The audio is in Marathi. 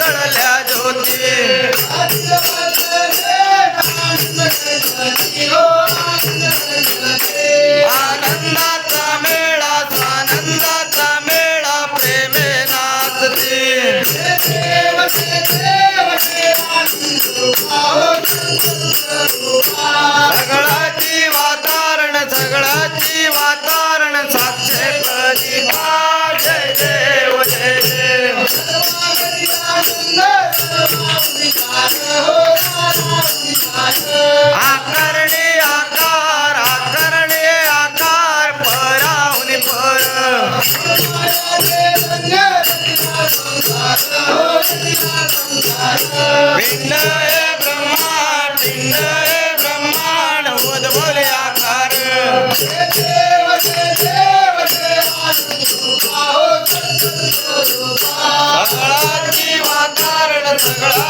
उजळल्या ज्योती. आनंदाचा मेळा आनंदाचा मेळा प्रेमे नाचते. देव देव देव आकारणे आकार आकारणे आकार पराहुनी पर. पिंड हे ब्रह्मांड पिंड हे ब्रह्मांड उद्भवले आकार.